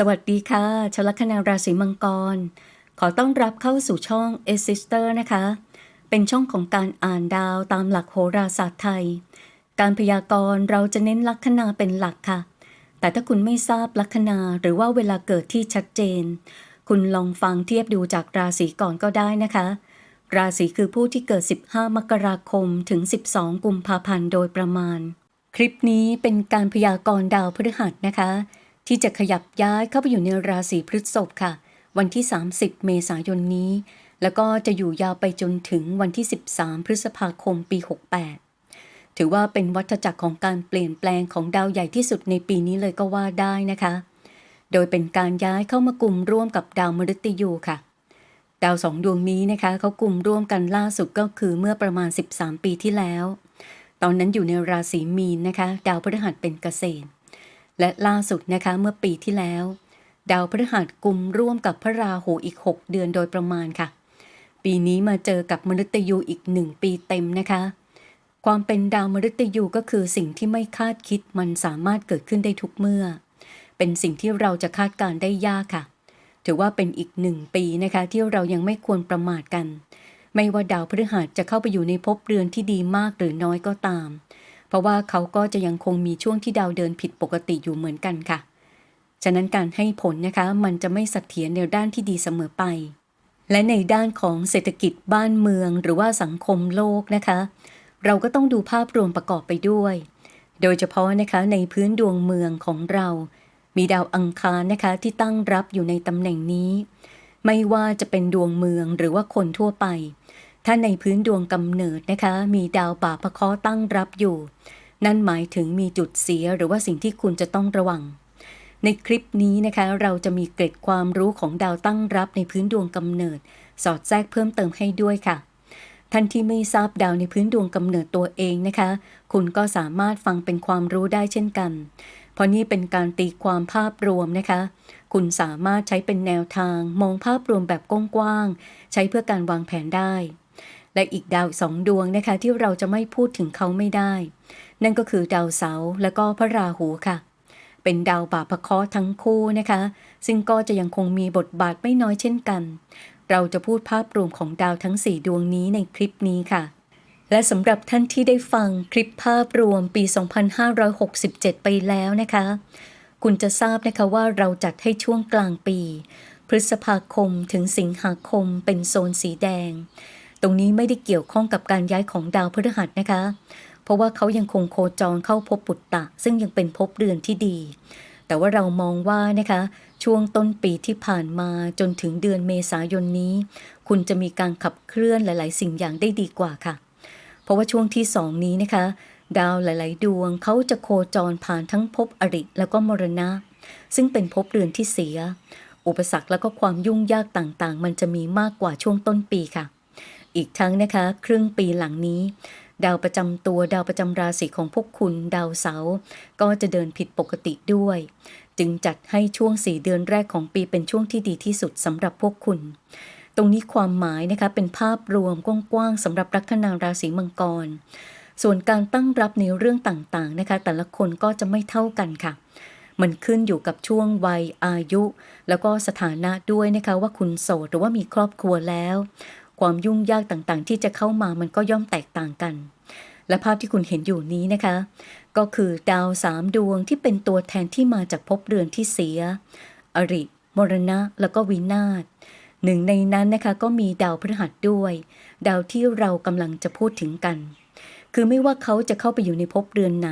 สวัสดีค่ะชลัคนาราศีมังกร ขอต้อนรับเข้าสู่ช่อง a s i s t e r นะคะ เป็นช่องของการอ่านดาวตามหลักโหราศาสตร์ไทย การพยากรณ์เราจะเน้นลัคนาเป็นหลักค่ะ แต่ถ้าคุณไม่ทราบลัคนาหรือว่าเวลาเกิดที่ชัดเจน คุณลองฟังเทียบดูจากราศีก่อนก็ได้นะคะ ราศีคือผู้ที่เกิด 15 มกราคมถึง 12 กุมภาพันธ์โดยประมาณ คลิปนี้เป็นการพยากรณ์ดาวพฤหัสนะคะ ที่จะขยับย้ายเข้าไปอยู่ในราศีพฤษภค่ะ วันที่ 30 เมษายนนี้ แล้วก็จะอยู่ยาวไปจนถึงวันที่ 13 พฤษภาคมปี 68 ถือว่าเป็นวัฏจักรของการเปลี่ยนแปลงของดาวใหญ่ที่สุดในปีนี้เลยก็ว่าได้นะคะ โดยเป็นการย้ายเข้ามากลุ่มร่วมกับดาวมฤตยูค่ะ ดาวสองดวงนี้นะคะเขากลุ่มร่วมกันล่าสุดก็คือเมื่อประมาณ 13 ปีที่แล้ว ตอนนั้นอยู่ในราศีมีนนะคะ ดาวพฤหัสเป็นเกษตร และล่าสุดนะคะเมื่อปีที่แล้ว ดาวพฤหัสกุมร่วมกับพระราหูอีก 6 เดือนโดยประมาณค่ะ ปีนี้มาเจอกับมฤตยูอีกหนึ่งปีเต็มนะคะ ความเป็นดาวมฤตยูก็คือสิ่งที่ไม่คาดคิดมันสามารถเกิดขึ้นได้ทุกเมื่อ เป็นสิ่งที่เราจะคาดการได้ยากค่ะ ถือว่าเป็นอีกหนึ่งปีนะคะ ที่เรายังไม่ควรประมาทกัน ไม่ว่าดาวพฤหัสจะเข้าไปอยู่ในภพเรือนที่ดีมากหรือน้อยก็ตาม เพราะว่าเขาก็จะยังคงมีช่วงที่ดาวเดินผิดปกติอยู่เหมือนกันค่ะ ฉะนั้นการให้ผลนะคะมันจะไม่เสถียรในด้านที่ดีเสมอไป และในด้านของเศรษฐกิจบ้านเมืองหรือว่าสังคมโลกนะคะ เราก็ต้องดูภาพรวมประกอบไปด้วย โดยเฉพาะนะคะในพื้นดวงเมืองของเรา มีดาวอังคารนะคะที่ตั้งรับอยู่ในตำแหน่งนี้ ไม่ว่าจะเป็นดวงเมืองหรือว่าคนทั่วไป ถ้าในพื้นดวงกำเนิดนะคะ มีดาวป่าพะเคราะตั้งรับอยู่ นั่นหมายถึงมีจุดเสียหรือว่าสิ่งที่คุณจะต้องระวัง ในคลิปนี้นะคะ เราจะมีเกร็ดความรู้ของดาวตั้งรับในพื้นดวงกำเนิด สอดแทรกเพิ่มเติมให้ด้วยค่ะ ท่านที่ไม่ทราบดาวในพื้นดวงกำเนิดตัวเองนะคะ คุณก็สามารถฟังเป็นความรู้ได้เช่นกัน เพราะนี่เป็นการตีความภาพรวมนะคะคุณสามารถใช้เป็นแนวทางมองภาพรวมแบบกว้างๆใช้เพื่อการวางแผนได้ และอีกดาวสองดวงนะคะที่เราจะไม่พูดถึงเขาไม่ได้ นั่นก็คือดาวเสาร์และก็พระราหูค่ะ เป็นดาวบาปะเคราะทั้งคู่นะคะ ซึ่งก็จะยังคงมีบทบาทไม่น้อยเช่นกัน เราจะพูดภาพรวมของดาวทั้ง 4 ดวงนี้ในคลิปนี้ค่ะ และสำหรับท่านที่ได้ฟังคลิปภาพรวมปี 2567 ไปแล้วนะคะ คุณจะทราบนะคะว่าเราจัดให้ช่วงกลางปี พฤษภาคมถึงสิงหาคมเป็นโซนสีแดง ตรงนี้ไม่ได้เกี่ยวข้องกับการย้ายของดาวพฤหัสนะคะ เพราะว่าเขายังคงโคจรเข้าภพปุตตะ ซึ่งยังเป็นภพเรือนที่ดี แต่ว่าเรามองว่านะคะ ช่วงต้นปีที่ผ่านมาจนถึงเดือนเมษายนนี้ คุณจะมีการขับเคลื่อนหลาย ๆ สิ่งอย่างได้ดีกว่าค่ะ เพราะว่าช่วงที่สองนี้นะคะ ดาวหลาย ๆ ดวงเขาจะโคจรผ่านทั้งภพอริแล้วก็มรณะ ซึ่งเป็นภพเรือนที่เสีย อุปสรรคแล้วก็ความยุ่งยากต่าง ๆ มันจะมีมากกว่าช่วงต้นปีค่ะ อีกทั้งนะคะ ครึ่งปีหลังนี้ ดาวประจำตัวดาวประจำราศีของพวกคุณดาวเสาร์ก็จะเดินผิดปกติด้วย จึงจัดให้ช่วงสี่เดือนแรกของปีเป็นช่วงที่ดีที่สุดสำหรับพวกคุณ ตรงนี้ความหมายนะคะเป็นภาพรวมกว้างๆสำหรับลัคนาราศีมังกร ส่วนการตั้งรับในเรื่องต่างๆนะคะ แต่ละคนก็จะไม่เท่ากันค่ะมันขึ้นอยู่กับช่วงวัยอายุ แล้วก็สถานะด้วยนะคะว่าคุณโสดหรือว่ามีครอบครัวแล้ว ความยุ่งยากต่างๆ ที่จะเข้ามามันก็ย่อมแตกต่างกัน และภาพที่คุณเห็นอยู่นี้นะคะ ก็คือดาวสามดวงที่เป็นตัวแทนที่มาจากภพเรือนที่เสีย อริ มรณะ แล้วก็วินาศหนึ่งในนั้นนะคะก็มีดาวพฤหัสด้วย ดาวที่เรากำลังจะพูดถึงกัน คือไม่ว่าเขาจะเข้าไปอยู่ในภพเรือนไหน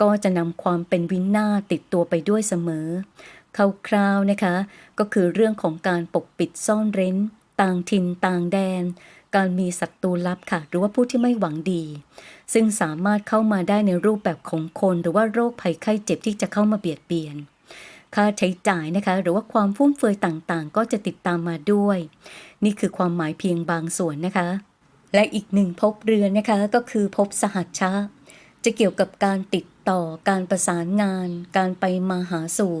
ก็จะนำความเป็นวินาศติดตัวไปด้วยเสมอคร่าวๆนะคะ ก็คือเรื่องของการปกปิดซ่อนเร้น ต่างถิ่นต่างแดน การมีศัตรูลับค่ะ หรือว่าผู้ที่ไม่หวังดี ซึ่งสามารถเข้ามาได้ในรูปแบบของคนหรือว่าโรคภัยไข้เจ็บที่จะเข้ามาเบียดเบียน ค่าใช้จ่ายนะคะ หรือว่าความฟุ่มเฟือยต่างๆ ก็จะติดตามมาด้วย นี่คือความหมายเพียงบางส่วนนะคะ และอีกหนึ่งภพเรือนนะคะก็คือภพสหัชชะจะเกี่ยวกับการติดต่อการประสานงาน การไปมาหาสู่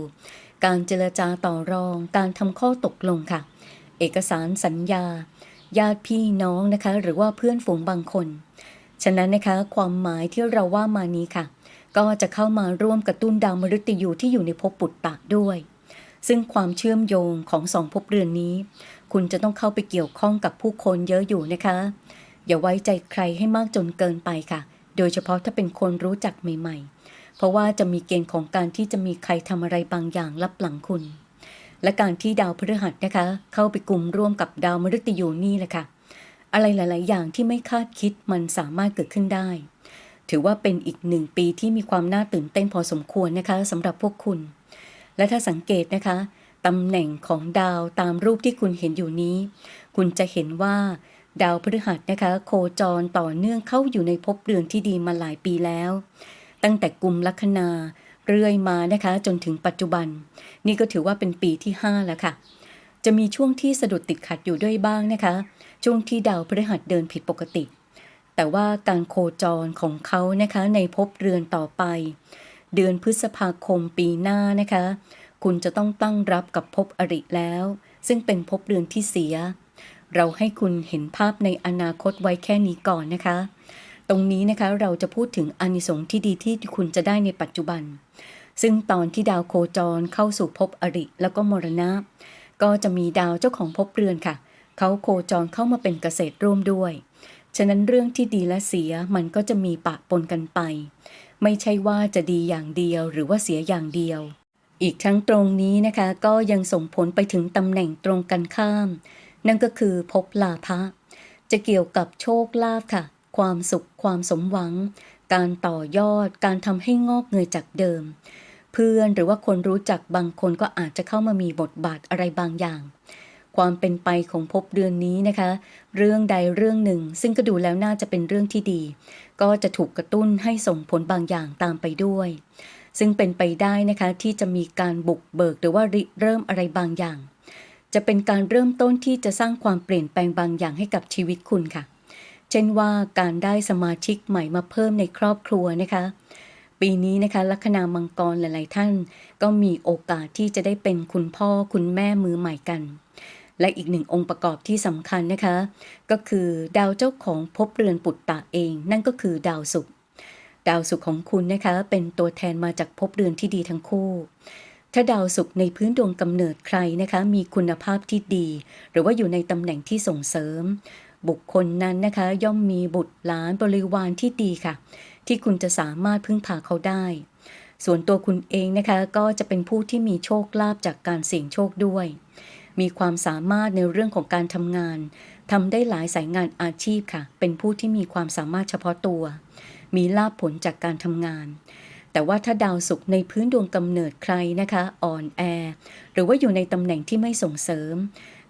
การเจรจาต่อรอง การทำข้อตกลงค่ะ เอกสารสัญญา ญาติพี่น้องนะคะ หรือว่าเพื่อนฝูงบางคน ฉะนั้นนะคะ ความหมายที่เราว่ามานี้ค่ะ ก็จะเข้ามาร่วมกระตุ้นดาวมฤตยูที่อยู่ในภพปุตตะด้วย ซึ่งความเชื่อมโยงของสองภพเรือนนี้ คุณจะต้องเข้าไปเกี่ยวข้องกับผู้คนเยอะอยู่นะคะ อย่าไว้ใจใครให้มากจนเกินไปค่ะ โดยเฉพาะถ้าเป็นคนรู้จักใหม่ ๆ เพราะว่าจะมีเกณฑ์ของการที่จะมีใครทำอะไรบางอย่างลับหลังคุณ และการที่ดาวพฤหัสนะคะ เข้าไปกลุ่มร่วมกับดาวมฤตยูนี่แหละค่ะ อะไรหลาย ๆ อย่างที่ไม่คาดคิดมันสามารถเกิดขึ้นได้ ถือว่าเป็นอีกหนึ่งปีที่มีความน่าตื่นเต้นพอสมควรนะคะสำหรับพวกคุณ และถ้าสังเกตนะคะตำแหน่งของดาวตามรูปที่คุณเห็นอยู่นี้ คุณจะเห็นว่าดาวพฤหัสนะคะ โคจรต่อเนื่องเข้าอยู่ในภพเรือนที่ดีมาหลายปีแล้ว ตั้งแต่กลุ่มลัคนา เรื่อยมานะคะจนถึงปัจจุบัน นี่ก็ถือว่าเป็นปีที่ 5 แล้วค่ะ จะมีช่วงที่สะดุดติดขัดอยู่ด้วยบ้างนะคะ ช่วงที่ดาวพฤหัสเดินผิดปกติ แต่ว่าการโคจรของเขานะคะในภพเรือนต่อไป เดือนพฤษภาคมปีหน้านะคะ คุณจะต้องตั้งรับกับภพอริแล้ว ซึ่งเป็นภพเรือนที่เสีย เราให้คุณเห็นภาพในอนาคตไว้แค่นี้ก่อนนะคะ ตรงนี้นะคะเราจะพูดถึงอานิสงส์ที่ดีที่คุณจะได้ในปัจจุบัน ซึ่งตอนที่ดาวโคจรเข้าสู่ภพอริแล้วก็มรณะ ก็จะมีดาวเจ้าของภพเรือนค่ะ เขาโคจรเข้ามาเป็นเกษตรร่วมด้วย ฉะนั้นเรื่องที่ดีและเสียมันก็จะมีปะปนกันไป ไม่ใช่ว่าจะดีอย่างเดียวหรือว่าเสียอย่างเดียว อีกทั้งตรงนี้นะคะ ก็ยังส่งผลไปถึงตำแหน่งตรงกันข้าม นั่นก็คือภพลาภะจะเกี่ยวกับโชคลาภค่ะ ความสุข ความสมหวัง การต่อยอด การทำให้งอกเงยจากเดิม เพื่อนหรือว่าคนรู้จักบางคนก็อาจจะเข้ามามีบทบาทอะไรบางอย่าง ความเป็นไปของภพเดือนนี้นะคะ เรื่องใดเรื่องหนึ่ง ซึ่งก็ดูแล้วน่าจะเป็นเรื่องที่ดี ก็จะถูกกระตุ้นให้ส่งผลบางอย่างตามไปด้วย ซึ่งเป็นไปได้นะคะที่จะมีการบุกเบิกหรือว่าริเริ่มอะไรบางอย่างจะเป็นการเริ่มต้นที่จะสร้างความเปลี่ยนแปลงบางอย่างให้กับชีวิตคุณค่ะ เช่นว่าการได้สมาชิกใหม่มาเพิ่มในครอบครัวนะคะ ปีนี้นะคะลัคนามังกรหลาย ๆ ท่าน ก็มีโอกาสที่จะได้เป็นคุณพ่อคุณแม่มือใหม่กัน และอีกหนึ่งองค์ประกอบที่สำคัญนะคะ ก็คือดาวเจ้าของภพเรือนปุตตะเอง นั่นก็คือดาวศุกร์ดาวศุกร์ของคุณนะคะ เป็นตัวแทนมาจากภพเรือนที่ดีทั้งคู่ถ้าดาวศุกร์ในพื้นดวงกำเนิดใครนะคะ มีคุณภาพที่ดี หรือว่าอยู่ในตำแหน่งที่ส่งเสริม บุคคลนั้นนะคะ ย่อมมีบุตรหลานบริวารที่ดีค่ะ ที่คุณจะสามารถพึ่งพาเขาได้ ส่วนตัวคุณเองนะคะก็จะเป็นผู้ที่มีโชคลาภจากการเสี่ยงโชคด้วย มีความสามารถในเรื่องของการทำงานทำได้หลายสายงานอาชีพค่ะ เป็นผู้ที่มีความสามารถเฉพาะตัว มีลาภผลจากการทำงานแต่ว่าถ้าดาวศุกร์ในพื้นดวงกำเนิดใครนะคะ อ่อนแอ หรือว่าอยู่ในตำแหน่งที่ไม่ส่งเสริม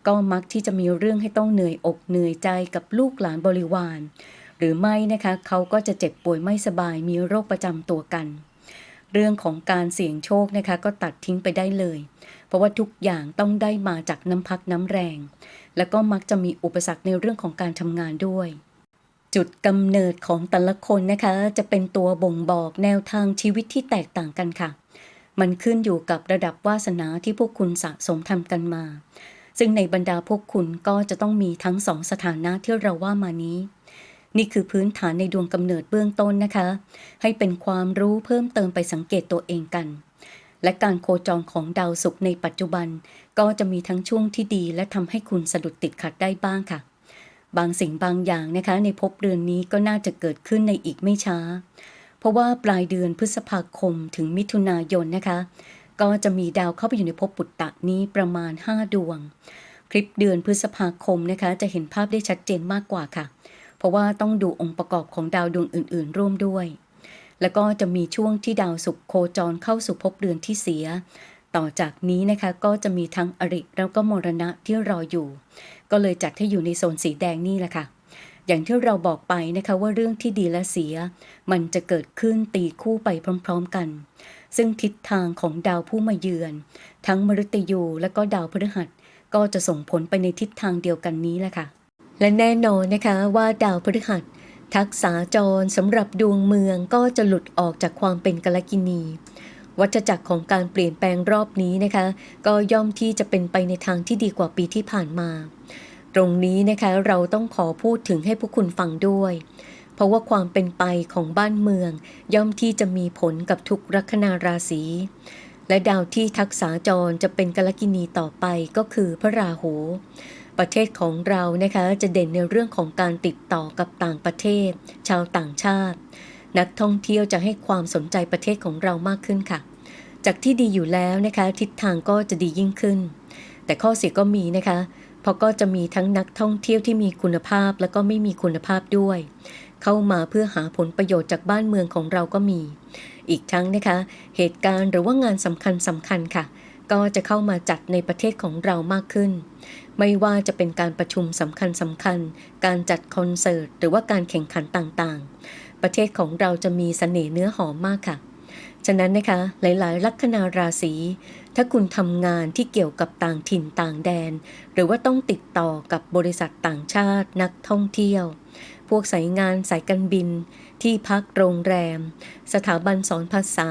ก็มักที่จะมีเรื่องให้ต้องเหนื่อยอกเหนื่อยใจกับลูกหลานบริวาร หรือไม่นะคะเขาก็จะเจ็บป่วยไม่สบายมีโรคประจำตัวกัน เรื่องของการเสี่ยงโชคนะคะก็ตัดทิ้งไปได้เลย เพราะว่าทุกอย่างต้องได้มาจากน้ำพักน้ำแรง แล้วก็มักจะมีอุปสรรคในเรื่องของการทำงานด้วยจุดกำเนิดของแต่ละคนนะคะ จะเป็นตัวบ่งบอกแนวทางชีวิตที่แตกต่างกันค่ะ มันขึ้นอยู่กับระดับวาสนาที่พวกคุณสะสมทำกันมา ซึ่งในบรรดาพวกคุณก็จะต้องมีทั้งสองสถานะที่เราว่ามานี้ นี่คือพื้นฐานในดวงกำเนิดเบื้องต้นนะคะ ให้เป็นความรู้เพิ่มเติมไปสังเกตตัวเองกัน และการโคจรของดาวศุกร์ในปัจจุบัน ก็จะมีทั้งช่วงที่ดี และทำให้คุณสะดุดติดขัดได้บ้างค่ะ บางสิ่งบางอย่างนะคะ ในภพเรือนนี้ก็น่าจะเกิดขึ้นในอีกไม่ช้า เพราะว่าปลายเดือนพฤษภาคมถึงมิถุนายนนะคะ ก็จะมีดาวเข้าไปอยู่ในภพปุตตะนี้ประมาณ 5 ดวง คลิปเดือนพฤษภาคมนะคะ จะเห็นภาพได้ชัดเจนมากกว่าค่ะ เพราะว่าต้องดูองค์ประกอบของดาวดวงอื่น ๆ ร่วมด้วย แล้วก็จะมีช่วงที่ดาวศุกร์โคจรเข้าสู่ภพเรือนที่เสีย ต่อจากนี้นะคะก็จะมีทั้งอริแล้วก็มรณะที่รออยู่ ก็เลยจัดให้อยู่ในโซนสีแดงนี่แหละค่ะอย่างที่เราบอกไปนะคะว่าเรื่องที่ดีและเสีย มันจะเกิดขึ้นตีคู่ไปพร้อม ๆ กัน ซึ่งทิศทางของดาวผู้มาเยือน ทั้งมฤตยูและก็ดาวพฤหัส ก็จะส่งผลไปในทิศทางเดียวกันนี้แหละค่ะ และแน่นอนนะคะว่าดาวพฤหัส ทักษาจรสำหรับดวงเมืองก็จะหลุดออกจากความเป็นกลกินี วัฏจักรของการเปลี่ยนแปลงรอบนี้นะคะ ก็ย่อมที่จะเป็นไปในทางที่ดีกว่าปีที่ผ่านมา ตรงนี้นะคะเราต้องขอพูดถึงให้พวกคุณฟังด้วย เพราะว่าความเป็นไปของบ้านเมือง ย่อมที่จะมีผลกับทุกลัคนาราศี และดาวที่ทักษาจรจะเป็นกลกินีต่อไปก็คือพระราหู ประเทศของเรานะคะจะเด่นในเรื่องของการติดต่อกับต่างประเทศ ชาวต่างชาติ นักท่องเที่ยวจะให้ความสนใจประเทศของเรามากขึ้นค่ะ จากที่ดีอยู่แล้วนะคะทิศทางก็จะดียิ่งขึ้น แต่ข้อเสียก็มีนะคะเพราะก็จะมีทั้งนักท่องเที่ยวที่มีคุณภาพและก็ไม่มีคุณภาพด้วย เข้ามาเพื่อหาผลประโยชน์จากบ้านเมืองของเราก็มี อีกทั้งนะคะ เหตุการณ์หรือว่างานสำคัญสำคัญค่ะ ก็จะเข้ามาจัดในประเทศของเรามากขึ้น ไม่ว่าจะเป็นการประชุมสำคัญสำคัญ การจัดคอนเสิร์ตหรือว่าการแข่งขันต่างๆ ประเทศของเราจะมีเสน่ห์เนื้อหอมมากค่ะ ฉะนั้นนะคะหลายๆ ลัคนาราศี ถ้าคุณทำงานที่เกี่ยวกับต่างถิ่นต่างแดน หรือว่าต้องติดต่อกับบริษัทต่างชาตินักท่องเที่ยว พวกสายงานสายการบิน ที่พักโรงแรม สถาบันสอนภาษา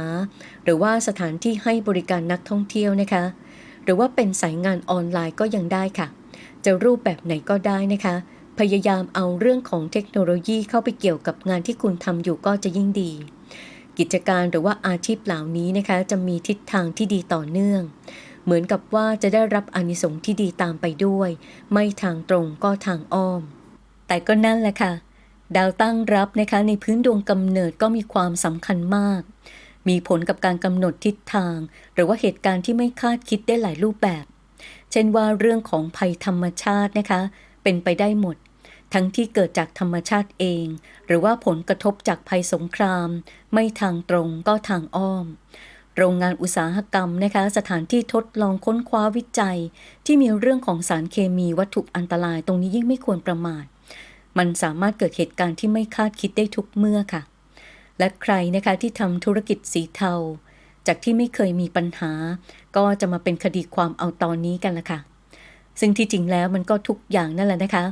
หรือว่าสถานที่ให้บริการนักท่องเที่ยวนะคะ หรือว่าเป็นสายงานออนไลน์ก็ยังได้ค่ะ จะรูปแบบไหนก็ได้นะคะ พยายามเอาเรื่องของเทคโนโลยีเข้าไปเกี่ยวกับงานที่คุณทำอยู่ก็จะยิ่งดี กิจการหรือว่าอาชีพเหล่านี้นะคะจะมีทิศทางที่ดีต่อเนื่อง เหมือนกับว่าจะได้รับอนิสงส์ที่ดีตามไปด้วย ไม่ทางตรงก็ทางอ้อม แต่ก็นั่นแหละค่ะ ดาวตั้งรับนะคะในพื้นดวงกำเนิดก็มีความสำคัญมาก มีผลกับการกำหนดทิศทาง หรือว่าเหตุการณ์ที่ไม่คาดคิดได้หลายรูปแบบ เช่นว่าเรื่องของภัยธรรมชาตินะคะ เป็นไปได้หมด ทั้งที่เกิดจากธรรมชาติเอง หรือว่าผลกระทบจากภัยสงคราม ไม่ทางตรงก็ทางอ้อม โรงงานอุตสาหกรรมนะคะ สถานที่ทดลองค้นคว้าวิจัย ที่มีเรื่องของสารเคมีวัตถุอันตรายตรงนี้ยิ่งไม่ควรประมาท มันสามารถเกิดเหตุการณ์ที่ไม่คาดคิดได้ทุกเมื่อค่ะ และใครนะคะที่ทำธุรกิจสีเทา จากที่ไม่เคยมีปัญหา ก็จะมาเป็นคดีความเอาตอนนี้กันละค่ะ ซึ่งที่จริงแล้วมันก็ทุกอย่างนั่นแหละนะคะ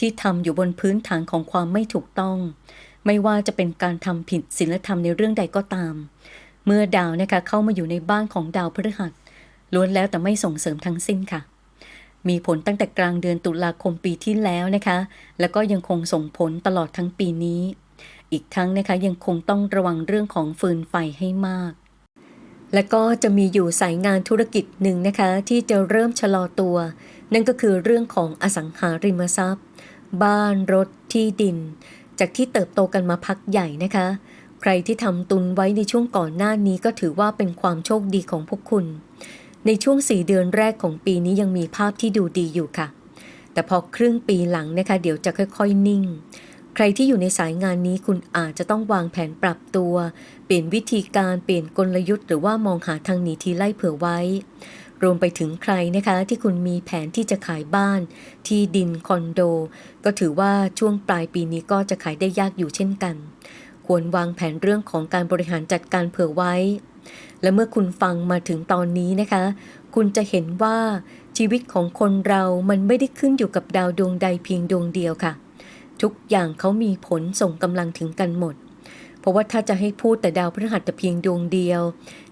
ที่ทำอยู่บนพื้นฐานของความไม่ถูกต้อง ไม่ว่าจะเป็นการทำผิดศีลธรรมในเรื่องใดก็ตาม เมื่อดาวนะคะเข้ามาอยู่ในบ้านของดาวพฤหัสล้วนแล้วแต่ไม่ส่งเสริมทั้งสิ้นค่ะ มีผลตั้งแต่กลางเดือนตุลาคมปีที่แล้วนะคะ แล้วก็ยังคงส่งผลตลอดทั้งปีนี้ อีกทั้งนะคะยังคงต้องระวังเรื่องของฟืนไฟให้มาก และก็จะมีอยู่สายงานธุรกิจหนึ่งนะคะ ที่จะเริ่มชะลอตัว นั่นก็คือเรื่องของอสังหาริมทรัพย์ บ้านรถที่ดิน จากที่เติบโตกันมาพักใหญ่นะคะ ใครที่ทำตุนไว้ในช่วงก่อนหน้านี้ก็ถือว่าเป็นความโชคดีของพวกคุณ ในช่วง4เดือนแรกของปีนี้ยังมีภาพที่ดูดีอยู่ค่ะ แต่พอครึ่งปีหลังนะคะ เดี๋ยวจะค่อยๆ นิ่ง ใครที่อยู่ในสายงานนี้คุณอาจจะต้องวางแผนปรับตัว เปลี่ยนวิธีการเปลี่ยนกลยุทธ์หรือว่ามองหาทางหนีทีไล่เผื่อไว้ รวมไปถึงใครนะคะที่คุณมีแผนที่จะขายบ้าน ที่ดินคอนโด ก็ถือว่าช่วงปลายปีนี้ก็จะขายได้ยากอยู่เช่นกัน ควรวางแผนเรื่องของการบริหารจัดการเผื่อไว้ และเมื่อคุณฟังมาถึงตอนนี้นะคะ คุณจะเห็นว่าชีวิตของคนเรามันไม่ได้ขึ้นอยู่กับดาวดวงใดเพียงดวงเดียวค่ะ ทุกอย่างเขามีผลส่งกำลังถึงกันหมดเพราะว่าถ้าจะให้พูดแต่ดาวพฤหัสแต่เพียงดวงเดียว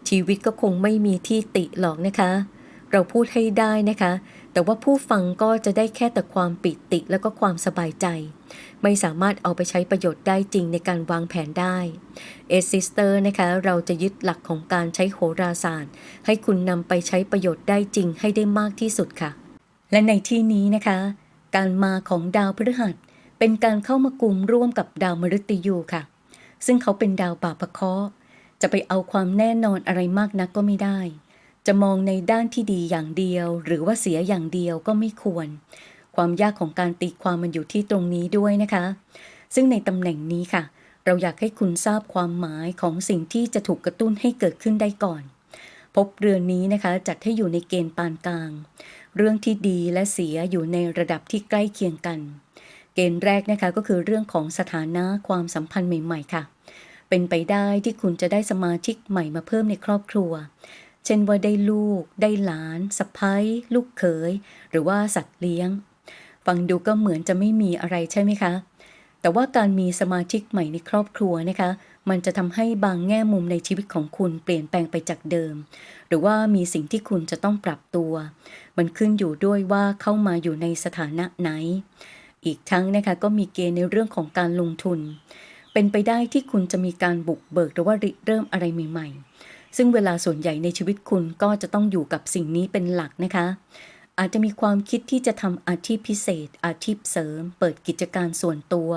ชีวิตก็คงไม่มีที่ติหรอกนะคะ เราพูดให้ได้นะคะ แต่ว่าผู้ฟังก็จะได้แค่แต่ความปิติแล้วก็ความสบายใจ ไม่สามารถเอาไปใช้ประโยชน์ได้จริงในการวางแผนได้เอซิสเตอร์นะคะ เราจะยึดหลักของการใช้โหราศาสตร์ ให้คุณนำไปใช้ประโยชน์ได้จริงให้ได้มากที่สุดค่ะ และในที่นี้นะคะ การมาของดาวพฤหัส เป็นการเข้ามากลุ่มร่วมกับดาวมฤตยูค่ะ ซึ่งเขาเป็นดาวป่าปะเคราะจะไปเอาความแน่นอนอะไรมากนักก็ไม่ได้ จะมองในด้านที่ดีอย่างเดียว หรือว่าเสียอย่างเดียวก็ไม่ควร ความยากของการตีความมันอยู่ที่ตรงนี้ด้วยนะคะ ซึ่งในตำแหน่งนี้ค่ะ เราอยากให้คุณทราบความหมายของสิ่งที่จะถูกกระตุ้นให้เกิดขึ้นได้ก่อน พบเรือนนี้นะคะจัดให้อยู่ในเกณฑ์ปานกลาง เรื่องที่ดีและเสียอยู่ในระดับที่ใกล้เคียงกัน เกณฑ์แรกนะคะก็คือเรื่องของสถานะความสัมพันธ์ใหม่ ๆ ค่ะเป็นไปได้ที่คุณจะได้สมาชิกใหม่มาเพิ่มในครอบครัว เช่นว่าได้ลูก ได้หลานสะพ้ายลูกเขย หรือว่าสัตว์เลี้ยง ฟังดูก็เหมือนจะไม่มีอะไรใช่ไหมคะ แต่ว่าการมีสมาชิกใหม่ในครอบครัวนะคะ มันจะทำให้บางแง่มุมในชีวิตของคุณเปลี่ยนแปลงไปจากเดิม หรือว่ามีสิ่งที่คุณจะต้องปรับตัว มันขึ้นอยู่ด้วยว่าเข้ามาอยู่ในสถานะไหน อีกทั้งนะคะก็มีเกณฑ์ในเรื่องของการลงทุน เป็นไปได้ที่คุณจะมีการบุกเบิกหรือว่าริเริ่มอะไรใหม่ ซึ่งเวลาส่วนใหญ่ในชีวิตคุณก็จะต้องอยู่กับสิ่งนี้เป็นหลักนะคะ อาจจะมีความคิดที่จะทำอาชีพพิเศษ อาชีพเสริม เปิดกิจการส่วนตัว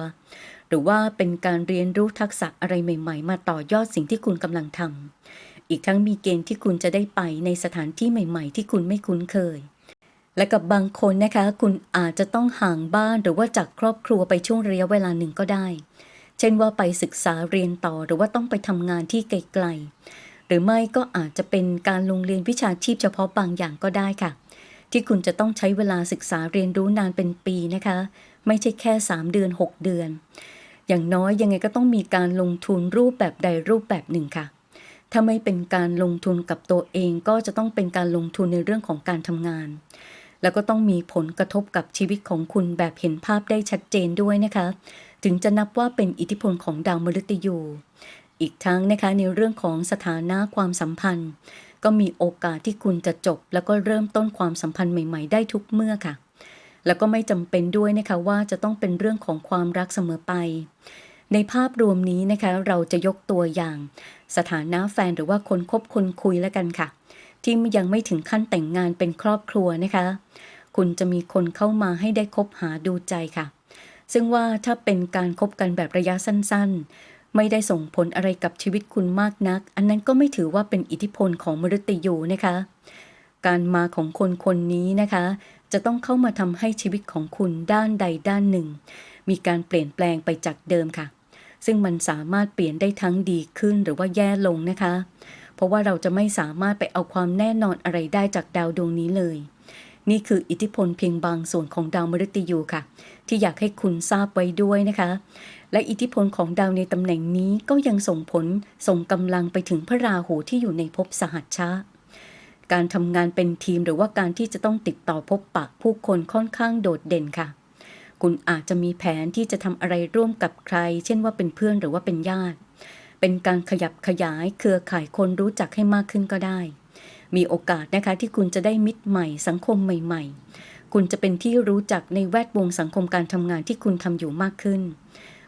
หรือว่าเป็นการเรียนรู้ทักษะอะไรใหม่ ๆ มาต่อยอดสิ่งที่คุณกำลังทำอีกทั้งมีเกณฑ์ที่คุณจะได้ไปในสถานที่ใหม่ ๆ ที่คุณไม่คุ้นเคยและกับบางคนนะคะ คุณอาจจะต้องห่างบ้านหรือว่าจากครอบครัวไปช่วงระยะเวลาหนึ่งก็ได้ เช่นว่าไปศึกษาเรียนต่อหรือว่าต้องไปทำงานที่ไกล หรือไม่ก็อาจจะเป็นการลงเรียนวิชาชีพเฉพาะบางอย่างก็ได้ค่ะ ที่คุณจะต้องใช้เวลาศึกษาเรียนรู้นานเป็นปีนะคะ ไม่ใช่แค่ 3 เดือน 6 เดือน อย่างน้อยยังไงก็ต้องมีการลงทุนรูปแบบใดรูปแบบหนึ่งค่ะ ถ้าไม่เป็นการลงทุนกับตัวเองก็จะต้องเป็นการลงทุนในเรื่องของการทำงาน แล้วก็ต้องมีผลกระทบกับชีวิตของคุณแบบเห็นภาพได้ชัดเจนด้วยนะคะ ถึงจะนับว่าเป็นอิทธิพลของดาวมฤตยู อีกทั้งนะคะในเรื่องของสถานะความสัมพันธ์ ก็มีโอกาสที่คุณจะจบ แล้วก็เริ่มต้นความสัมพันธ์ใหม่ ๆ ได้ทุกเมื่อค่ะ แล้วก็ไม่จำเป็นด้วยนะคะว่าจะต้องเป็นเรื่องของความรักเสมอไป ในภาพรวมนี้นะคะเราจะยกตัวอย่าง สถานะแฟนหรือว่าคนคบคนคุยแล้วกันค่ะ ที่ยังไม่ถึงขั้นแต่งงานเป็นครอบครัวนะคะ คุณจะมีคนเข้ามาให้ได้คบหาดูใจค่ะซึ่งว่าถ้าเป็นการคบกันแบบระยะสั้น ไม่ได้ส่งผลอะไรกับชีวิตคุณมากนัก อันนั้นก็ไม่ถือว่าเป็นอิทธิพลของมฤตยูนะคะ การมาของคนคนนี้นะคะ จะต้องเข้ามาทำให้ชีวิตของคุณด้านใดด้านหนึ่ง มีการเปลี่ยนแปลงไปจากเดิมค่ะ ซึ่งมันสามารถเปลี่ยนได้ทั้งดีขึ้นหรือว่าแย่ลงนะคะ เพราะว่าเราจะไม่สามารถไปเอาความแน่นอนอะไรได้จากดาวดวงนี้เลย นี่คืออิทธิพลเพียงบางส่วนของดาวมฤตยูค่ะ ที่อยากให้คุณทราบไว้ด้วยนะคะ และอิทธิพลของดาวในตำแหน่งนี้ก็ยังส่งผลส่งกำลังไปถึงพระราหูที่อยู่ในภพสหัชชะ การทำงานเป็นทีมหรือว่าการที่จะต้องติดต่อพบปะผู้คนค่อนข้างโดดเด่นค่ะ คุณอาจจะมีแผนที่จะทำอะไรร่วมกับใคร เช่นว่าเป็นเพื่อนหรือว่าเป็นญาติ เป็นการขยับขยายเครือข่ายคนรู้จักให้มากขึ้นก็ได้ มีโอกาสนะคะที่คุณจะได้มิตรใหม่สังคมใหม่ ๆคุณจะเป็นที่รู้จักในแวดวงสังคมการทำงานที่คุณทำอยู่มากขึ้น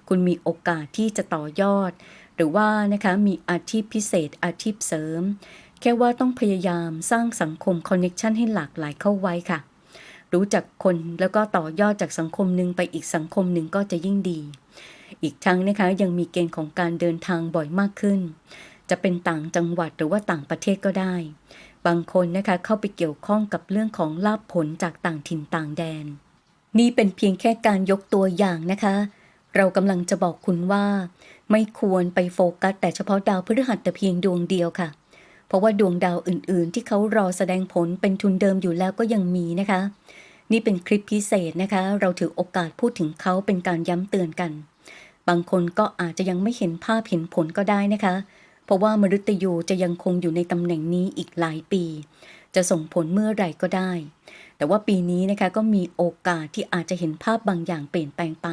คุณมีโอกาสที่จะต่อยอด หรือว่านะคะมีอาชีพพิเศษอาชีพเสริม แค่ว่าต้องพยายามสร้างสังคมคอนเน็ชันให้หลากหลายเข้าไว้ค่ะ รู้จักคนแล้วก็ต่อยอดจากสังคมหนึ่งไปอีกสังคมหนึ่งก็จะยิ่งดี อีกทั้งนะคะยังมีเกณฑ์ของการเดินทางบ่อยมากขึ้น จะเป็นต่างจังหวัดหรือว่าต่างประเทศก็ได้บางคนนะคะเข้าไปเกี่ยวข้องกับเรื่องของลาภผลจากต่างถิ่นต่างแดน นี่เป็นเพียงแค่การยกตัวอย่างนะคะ เรากำลังจะบอกคุณว่า ไม่ควรไปโฟกัสแต่เฉพาะดาวพฤหัสแต่เพียงดวงเดียวค่ะ เพราะว่าดวงดาวอื่น ๆ ที่เขารอแสดงผลเป็นทุนเดิมอยู่แล้วก็ยังมีนะคะ นี่เป็นคลิปพิเศษนะคะ เราถือโอกาสพูดถึงเขาเป็นการย้ำเตือนกัน บางคนก็อาจจะยังไม่เห็นภาพเห็นผลก็ได้นะคะ เพราะว่ามฤตยูจะยังคงอยู่ในตำแหน่งนี้อีกหลายปี จะส่งผลเมื่อไหร่ก็ได้ แต่ว่าปีนี้นะคะก็มีโอกาสที่อาจจะเห็นภาพบางอย่างเปลี่ยนแปลงไป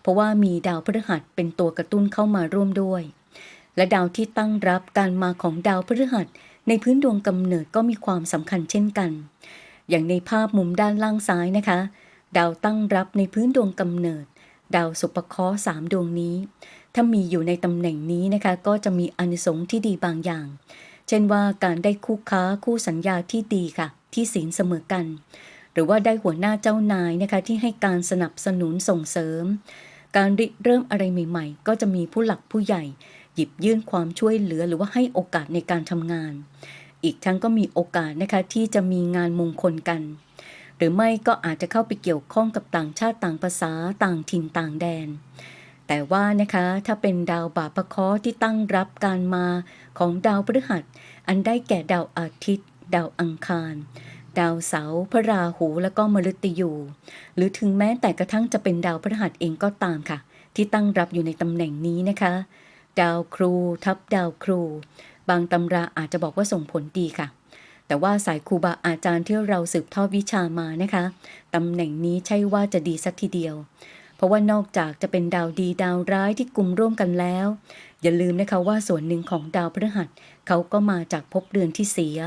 เพราะว่ามีดาวพฤหัสเป็นตัวกระตุ้นเข้ามาร่วมด้วย และดาวที่ตั้งรับการมาของดาวพฤหัส ในพื้นดวงกำเนิดก็มีความสำคัญเช่นกัน อย่างในภาพมุมด้านล่างซ้ายนะคะ ดาวตั้งรับในพื้นดวงกำเนิด ดาวสุปเคราะห์สามดวงนี้ ถ้ามีอยู่ในตำแหน่งนี้นะคะก็จะมีอนิสงส์ที่ดีบางอย่าง เช่นว่าการได้คู่ค้าคู่สัญญาที่ดีค่ะ ที่ศีลเสมอกัน หรือว่าได้หัวหน้าเจ้านายนะคะที่ให้การสนับสนุนส่งเสริม การริเริ่มอะไรใหม่ ๆ ก็จะมีผู้หลักผู้ใหญ่ หยิบยื่นความช่วยเหลือหรือว่าให้โอกาสในการทำงาน อีกทั้งก็มีโอกาสนะคะที่จะมีงานมงคลกัน หรือไม่ก็อาจจะเข้าไปเกี่ยวข้องกับต่างชาติต่างภาษาต่างถิ่นต่างแดนแต่ว่านะคะถ้าเป็นดาวบาปะเคาะที่ตั้งรับการมาของดาวพฤหัส อันได้แก่ดาวอาทิตย์ ดาวอังคาร ดาวเสาร์พระราหูและก็มฤตยู หรือถึงแม้แต่กระทั่งจะเป็นดาวพฤหัสเองก็ตามค่ะ ที่ตั้งรับอยู่ในตำแหน่งนี้นะคะ ดาวครู ทับดาวครู บางตำราอาจจะบอกว่าส่งผลดีค่ะ แต่ว่าสายครูบาอาจารย์ที่เราสืบทอดวิชามานะคะตำแหน่งนี้ใช่ว่าจะดีสักทีเดียวเพราะว่านอกจากจะเป็นดาวดีดาวร้ายที่กลุ่มร่วมกันแล้ว อย่าลืมนะคะว่าส่วนหนึ่งของดาวพฤหัสเขาก็มาจากภพเรือนที่เสีย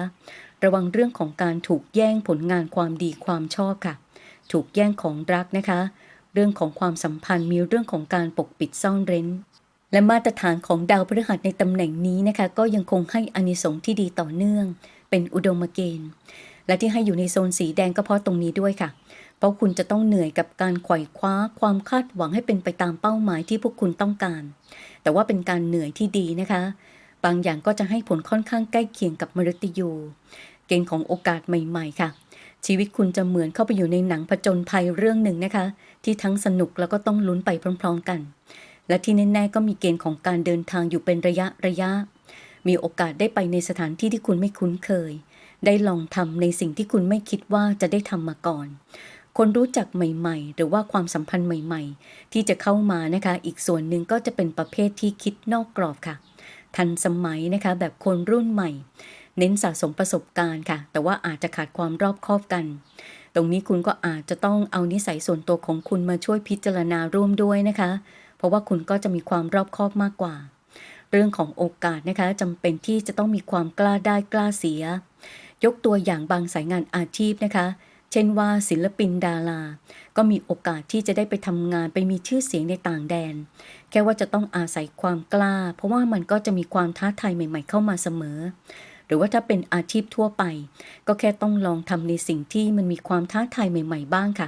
ระวังเรื่องของการถูกแย่งผลงานความดีความชอบค่ะ ถูกแย่งของรักนะคะ เรื่องของความสัมพันธ์มีเรื่องของการปกปิดซ่อนเร้น และมาตรฐานของดาวพฤหัสในตำแหน่งนี้นะคะ ก็ยังคงให้อานิสงส์ที่ดีต่อเนื่อง เป็นอุดมเกณฑ์ และที่ให้อยู่ในโซนสีแดงก็เพราะตรงนี้ด้วยค่ะ เพราะคุณจะต้องเหนื่อยกับการไขว่คว้าความคาดหวังให้เป็นไปตามเป้าหมายที่พวกคุณต้องการ แต่ว่าเป็นการเหนื่อยที่ดีนะคะบางอย่างก็จะให้ผลค่อนข้างใกล้เคียงกับมฤตยู เกณฑ์ของโอกาสใหม่ๆค่ะ ชีวิตคุณจะเหมือนเข้าไปอยู่ในหนังผจญภัยเรื่องหนึ่งนะคะ ที่ทั้งสนุกแล้วก็ต้องลุ้นไปพร้อม ๆกัน และที่แน่ๆก็มีเกณฑ์ของการเดินทางอยู่เป็นระยะระยะ มีโอกาสได้ไปในสถานที่ที่คุณไม่คุ้นเคย ได้ลองทำในสิ่งที่คุณไม่คิดว่าจะได้ทำมาก่อนคนรู้จักใหม่ๆ หรือว่าความสัมพันธ์ใหม่ๆ ที่จะเข้ามานะคะ อีกส่วนหนึ่งก็จะเป็นประเภทที่คิดนอกกรอบค่ะ ทันสมัยนะคะแบบคนรุ่นใหม่ เน้นสะสมประสบการณ์ค่ะ แต่ว่าอาจจะขาดความรอบคอบกัน ตรงนี้คุณก็อาจจะต้องเอานิสัยส่วนตัวของคุณมาช่วยพิจารณาร่วมด้วยนะคะ เพราะว่าคุณก็จะมีความรอบคอบมากกว่า เรื่องของโอกาสนะคะจำเป็นที่จะต้องมีความกล้าได้กล้าเสีย ยกตัวอย่างบางสายงานอาชีพนะคะเช่นว่าศิลปินดารา ก็มีโอกาสที่จะได้ไปทำงานไปมีชื่อเสียงในต่างแดน แค่ว่าจะต้องอาศัยความกล้า เพราะว่ามันก็จะมีความท้าทายใหม่ ๆ เข้ามาเสมอ รือว่าถ้าเป็นอาชีพทั่วไป ก็แค่ต้องลองทำในสิ่งที่มันมีความท้าทายใหม่ ๆ บ้างค่ะ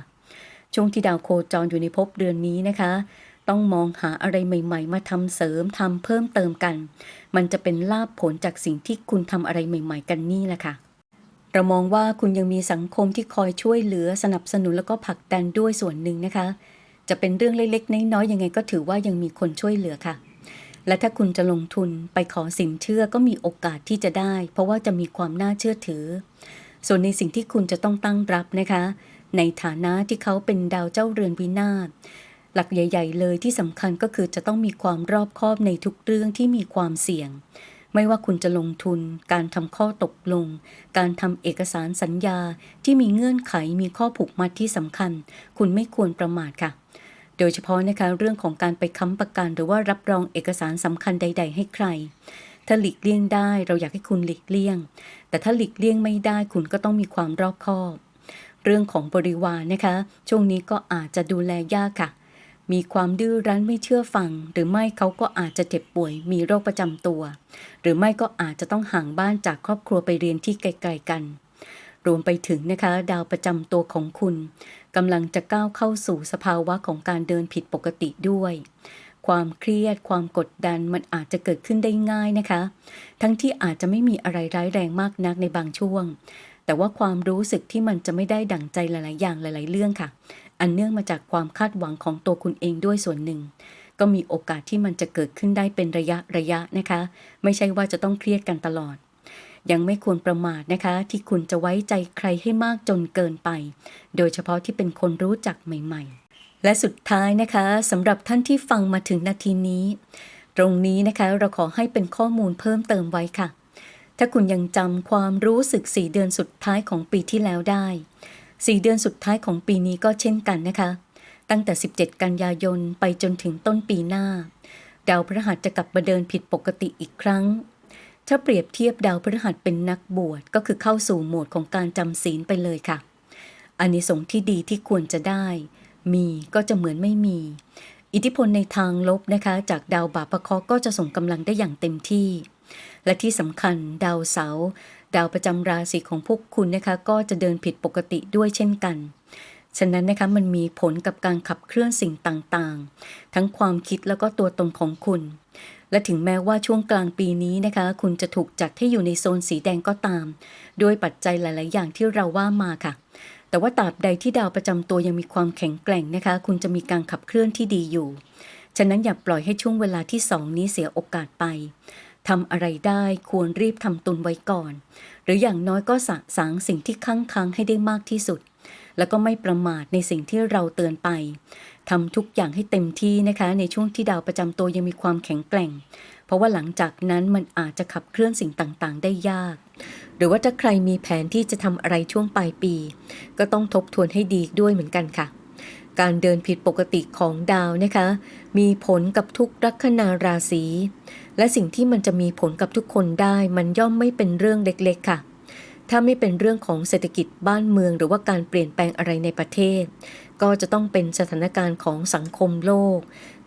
ช่วงที่ดาวโคจรอยู่ในภพเดือนนี้นะคะ ต้องมองหาอะไรใหม่ ๆ มาทำเสริมทำเพิ่มเติมกัน มันจะเป็นลาภผลจากสิ่งที่คุณทำอะไรใหม่ ๆ กันนี่แหละค่ะเรามองว่าคุณยังมีสังคมที่คอยช่วยเหลือสนับสนุนแล้วก็ผลักดันด้วยส่วนหนึ่งนะคะ จะเป็นเรื่องเล็กๆน้อยๆยังไงก็ถือว่ายังมีคนช่วยเหลือค่ะ และถ้าคุณจะลงทุนไปขอสินเชื่อก็มีโอกาสที่จะได้ เพราะว่าจะมีความน่าเชื่อถือ ส่วนในสิ่งที่คุณจะต้องตั้งรับนะคะ ในฐานะที่เขาเป็นดาวเจ้าเรือนวินาศหลักใหญ่ ๆ เลยที่สำคัญก็คือจะต้องมีความรอบคอบในทุกเรื่องที่มีความเสี่ยง ไม่ว่าคุณจะลงทุน การทำข้อตกลง การทำเอกสารสัญญาที่มีเงื่อนไขมีข้อผูกมัดที่สำคัญ คุณไม่ควรประมาทค่ะ โดยเฉพาะนะคะเรื่องของการไปค้ำประกัน หรือว่ารับรองเอกสารสำคัญใด ๆ ให้ใคร ถ้าหลีกเลี่ยงได้เราอยากให้คุณหลีกเลี่ยง แต่ถ้าหลีกเลี่ยงไม่ได้คุณก็ต้องมีความรอบคอบเรื่องของบริวารนะคะ ช่วงนี้ก็อาจจะดูแลยากค่ะ มีความดื้อรั้นไม่เชื่อฟัง หรือไม่เขาก็อาจจะเจ็บป่วย มีโรคประจำตัว หรือไม่ก็อาจจะต้องห่างบ้านจากครอบครัวไปเรียนที่ไกลๆกัน รวมไปถึงนะคะ ดาวประจำตัวของคุณกำลังจะก้าวเข้าสู่สภาวะของการเดินผิดปกติด้วย ความเครียด ความกดดันมันอาจจะเกิดขึ้นได้ง่ายนะคะ ทั้งที่อาจจะไม่มีอะไรร้ายแรงมากนักในบางช่วง แต่ว่าความรู้สึกที่มันจะไม่ได้ดั่งใจหลาย ๆ อย่างหลาย ๆ เรื่องค่ะ อันเนื่องมาจากความคาดหวังของตัวคุณเองด้วยส่วนหนึ่งก็มีโอกาสที่มันจะเกิดขึ้นได้เป็นระยะระยะนะคะ ไม่ใช่ว่าจะต้องเครียดกันตลอด ยังไม่ควรประมาทนะคะ ที่คุณจะไว้ใจใครให้มากจนเกินไป โดยเฉพาะที่เป็นคนรู้จักใหม่ ๆ และสุดท้ายนะคะสำหรับท่านที่ฟังมาถึงนาทีนี้ ตรงนี้นะคะเราขอให้เป็นข้อมูลเพิ่มเติมไว้ค่ะ ถ้าคุณยังจำความรู้สึก4เดือนสุดท้ายของปีที่แล้วได้4เดือนสุดท้ายของปีนี้ก็เช่นกันนะคะ ตั้งแต่ 17 กันยายนไปจนถึงต้นปีหน้าดาวพฤหัสจะกลับมาเดินผิดปกติอีกครั้ง ถ้าเปรียบเทียบดาวพฤหัสเป็นนักบวชก็คือเข้าสู่โหมดของการจำศีลไปเลยค่ะอานิสงส์ที่ดีที่ควรจะได้ มีก็จะเหมือนไม่มี อิทธิพลในทางลบนะคะ จากดาวบาปะเคราะก็จะส่งกำลังได้อย่างเต็มที่ และที่สำคัญดาวเสาร์ดาวประจำราศีของพวกคุณนะคะ ก็จะเดินผิดปกติด้วยเช่นกันฉะนั้นนะคะมันมีผลกับการขับเคลื่อนสิ่งต่างๆ ทั้งความคิดแล้วก็ตัวตนของคุณ และถึงแม้ว่าช่วงกลางปีนี้นะคะ คุณจะถูกจัดให้อยู่ในโซนสีแดงก็ตาม ด้วยปัจจัยหลาย ๆ อย่างที่เราว่ามาค่ะ แต่ว่าตราบใดที่ดาวประจำตัวยังมีความแข็งแกร่งนะคะ คุณจะมีการขับเคลื่อนที่ดีอยู่ ฉะนั้นอย่าปล่อยให้ช่วงเวลาที่สองนี้เสียโอกาสไปทำอะไรได้ควรรีบทำตุนไว้ก่อน หรืออย่างน้อยก็สะสางสิ่งที่ค้างค้างให้ได้มากที่สุด แล้วก็ไม่ประมาทในสิ่งที่เราเตือนไป ทำทุกอย่างให้เต็มที่นะคะ ในช่วงที่ดาวประจำตัวยังมีความแข็งแกร่ง เพราะว่าหลังจากนั้นมันอาจจะขับเคลื่อนสิ่งต่างๆ ได้ยาก หรือว่าถ้าใครมีแผนที่จะทำอะไรช่วงปลายปี ก็ต้องทบทวนให้ดีด้วยเหมือนกันค่ะ การเดินผิดปกติของดาวนะคะ มีผลกับทุกลัคนาราศีและสิ่งที่มันจะมีผลกับทุกคนได้ มันย่อมไม่เป็นเรื่องเล็กๆค่ะถ้าไม่เป็นเรื่องของเศรษฐกิจบ้านเมือง หรือว่าการเปลี่ยนแปลงอะไรในประเทศ ก็จะต้องเป็นสถานการณ์ของสังคมโลก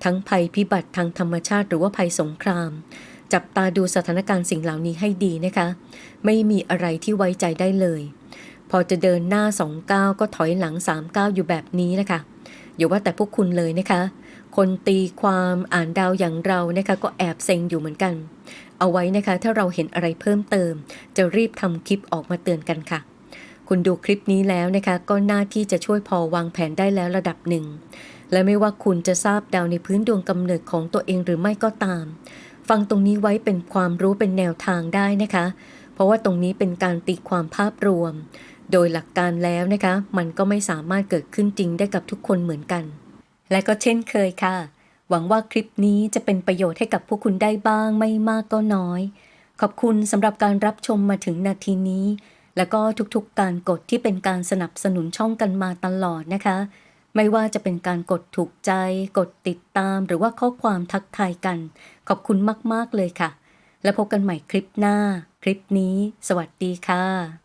ทั้งภัยพิบัติทางธรรมชาติหรือว่าภัยสงคราม จับตาดูสถานการณ์สิ่งเหล่านี้ให้ดีนะคะ ไม่มีอะไรที่ไว้ใจได้เลย พอจะเดินหน้าสองก้าวก็ถอยหลังสามก้าวอยู่แบบนี้นะคะอย่าว่าแต่พวกคุณเลยนะคะ คนตีความอ่านดาวอย่างเรานะคะก็แอบเซ็งอยู่เหมือนกัน เอาไว้นะคะถ้าเราเห็นอะไรเพิ่มเติม จะรีบทำคลิปออกมาเตือนกันค่ะ คุณดูคลิปนี้แล้วนะคะ ก็น่าที่จะช่วยพอวางแผนได้แล้วระดับหนึ่ง และไม่ว่าคุณจะทราบดาวในพื้นดวงกำเนิดของตัวเองหรือไม่ก็ตาม ฟังตรงนี้ไว้เป็นความรู้เป็นแนวทางได้นะคะ เพราะว่าตรงนี้เป็นการตีความภาพรวม โดยหลักการแล้วนะคะ มันก็ไม่สามารถเกิดขึ้นจริงได้กับทุกคนเหมือนกัน และก็เช่นเคยค่ะ หวังว่าคลิปนี้จะเป็นประโยชน์ให้กับผู้คุณได้บ้างไม่มากก็น้อย ขอบคุณสำหรับการรับชมมาถึงนาทีนี้ แล้วก็ทุกๆการกดที่เป็นการสนับสนุนช่องกันมาตลอดนะคะ ไม่ว่าจะเป็นการกดถูกใจ กดติดตาม หรือว่าข้อความทักทายกัน ขอบคุณมากๆเลยค่ะ แล้วพบกันใหม่คลิปหน้า คลิปนี้ สวัสดีค่ะ